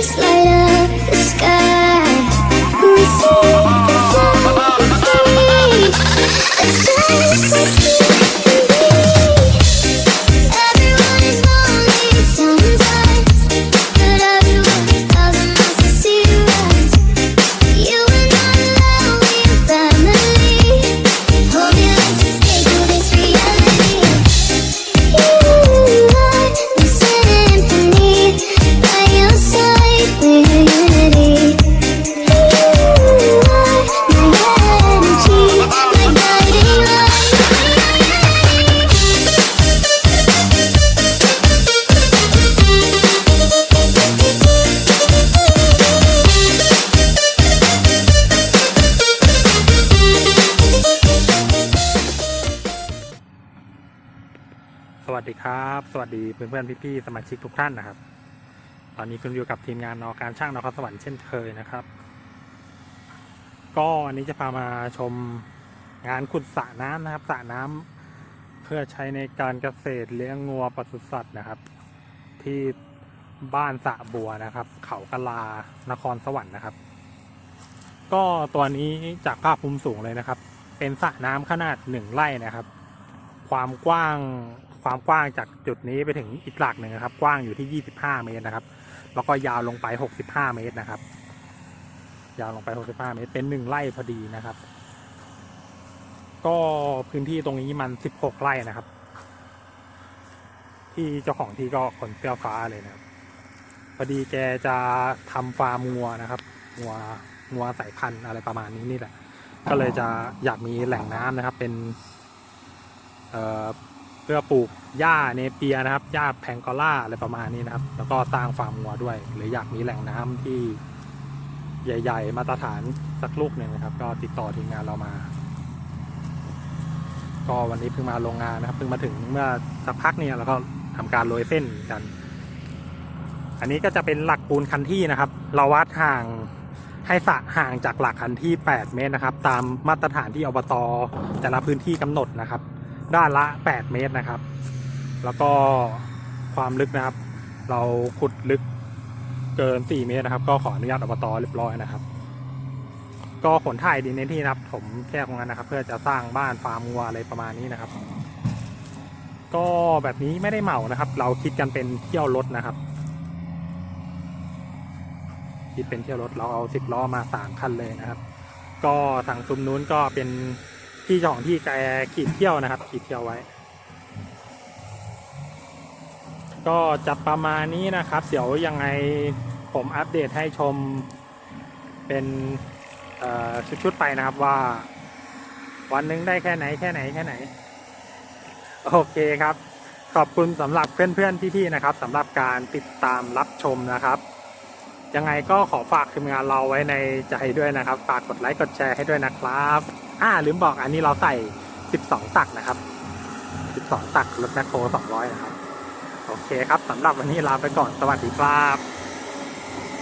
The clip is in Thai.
place like วัสดีครับ สวัสดีเพื่อนๆพี่ๆสมาชิกทุกท่านนะครับ ตอนนี้คุณอยู่กับทีมงานนอการช่างนครสวรรค์เช่นเคยนะครับ ก็อันนี้จะพามาชมงานขุดสระน้ำนะครับสระน้ำเพื่อใช้ในการเกษตรเลี้ยงงัวปศุสัตว์นะครับ ที่บ้านสระบัวนะครับ เขากะลานครสวรรค์นะครับ ก็ตัวนี้จากภาพมุมสูงเลยนะครับ เป็นสระน้ำขนาดหนึ่งไร่นะครับ ความกว้าง ความกว้างจากจุดนี้ไปถึงอีกหลักหนึ่งนะครับ กว้างอยู่ที่ 25 เมตรนะครับ แล้วก็ยาวลงไป 65 เมตรนะครับ ยาวลงไป 65 เมตร เป็นหนึ่งไร่พอดีนะครับ ก็พื้นที่ตรงนี้มัน 16 ไร่นะครับ ที่เจ้าของที่ก็คนเปรี้ยวฟ้าเลยนะครับพอดีแกจะทำฟาร์มงัวนะครับงัวงัวสายพันธุ์อะไรประมาณนี้นี่แหละ ก็เลยจะอยากมีแหล่งน้ำนะครับ เป็นเอ่อ พื่อปลูกหญ้าเนเปียนะครับหญ้าแพงกอล่าอะไรประมาณนี้นะครับ แล้วก็สร้างฟาร์มงัวด้วย หรืออยากมีแหล่งน้ำที่ใหญ่ ๆ มาตรฐานสักลูกหนึ่งนะครับ ก็ติดต่อทีมงานเรามา ก็วันนี้เพิ่งมาโรงงานนะครับ เพิ่งมาถึงเมื่อสักพักเนี่ยแล้วก็ทำการโรยเส้นกัน อันนี้ก็จะเป็นหลักปูนคันที่นะครับ เราวัดห่างให้สะห่างจากหลักคันที่ 8 เมตรนะครับ ตามมาตรฐานที่อบตแต่ละพื้นที่กำหนดนะครับ ด้านละ 8 เมตรนะครับ แล้วก็ความลึกนะครับ เราขุดลึกเกิน 4 เมตรนะครับ ก็ขออนุญาตอบตเรียบร้อยนะครับ ก็ขนถ่ายดินในที่นะครับผมแค่ตรงนั้นนะครับ เพื่อจะสร้างบ้านฟาร์มงัวอะไรประมาณนี้นะครับ ก็แบบนี้ไม่ได้เหมานะครับ เราคิดกันเป็นเที่ยวรถนะครับคิดเป็นเที่ยวรถเราเอาสิบล้อมาสามคันเลยนะครับ ก็ทางซุ้มนู้นก็เป็น ที่เจ้าของที่แกขีดเที่ยวนะครับ ขีดเที่ยวไว้ ก็จะประมาณนี้นะครับ เดี๋ยวยังไงผมอัปเดตให้ชมเป็นชุดๆไปนะครับว่า วันหนึงได้แค่ไหนแค่ไหนแค่ไหน โอเคครับ ขอบคุณสำหรับเพื่อนๆพี่ๆนะครับสำหรับการติดตามรับชมนะครับ ยังไงก็ขอฝากทีมงานเราไว้ในใจด้วยนะครับ ฝากกดไลค์กดแชร์ให้ด้วยนะครับ อ่าลืมบอกอันนี้เราใส่ 12 ตักนะครับ 12 ตักรถแมคโคร200 นะครับ โอเคครับสำหรับวันนี้ลาไปก่อนสวัสดีครับ